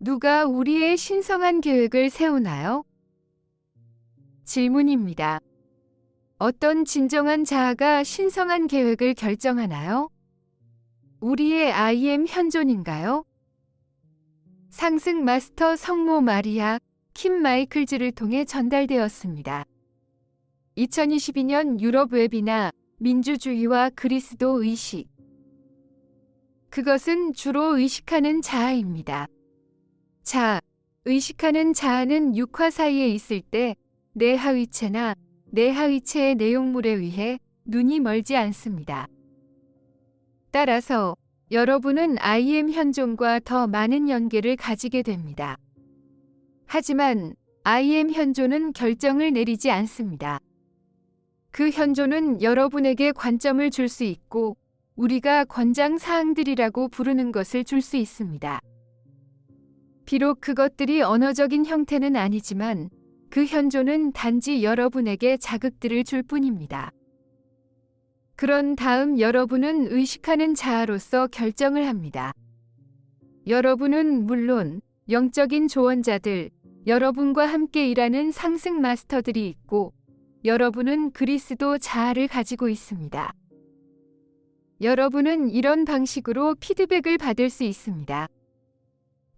누가 우리의 신성한 계획을 세우나요? 질문입니다. 어떤 진정한 자아가 신성한 계획을 결정하나요? 우리의 IM 현존인가요? 상승 마스터 성모 마리아 킴 마이클즈를 통해 전달되었습니다. 2022년 유럽 웹이나 민주주의와 그리스도 의식. 그것은 주로 의식하는 자아입니다. 자, 의식하는 자아는 육화 사이에 있을 때 내 하위체나 내 하위체의 내용물에 의해 눈이 멀지 않습니다. 따라서 여러분은 IM 현존과 더 많은 연계를 가지게 됩니다. 하지만 IM 현존은 결정을 내리지 않습니다. 그 현존은 여러분에게 관점을 줄 수 있고 우리가 권장 사항들이라고 부르는 것을 줄 수 있습니다. 비록 그것들이 언어적인 형태는 아니지만 그 현존은 단지 여러분에게 자극들을 줄 뿐입니다. 그런 다음 여러분은 의식하는 자아로서 결정을 합니다. 여러분은 물론 영적인 조언자들, 여러분과 함께 일하는 상승 마스터들이 있고 여러분은 그리스도 자아를 가지고 있습니다. 여러분은 이런 방식으로 피드백을 받을 수 있습니다.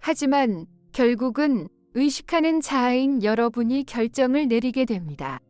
하지만 결국은 의식하는 자아인 여러분이 결정을 내리게 됩니다.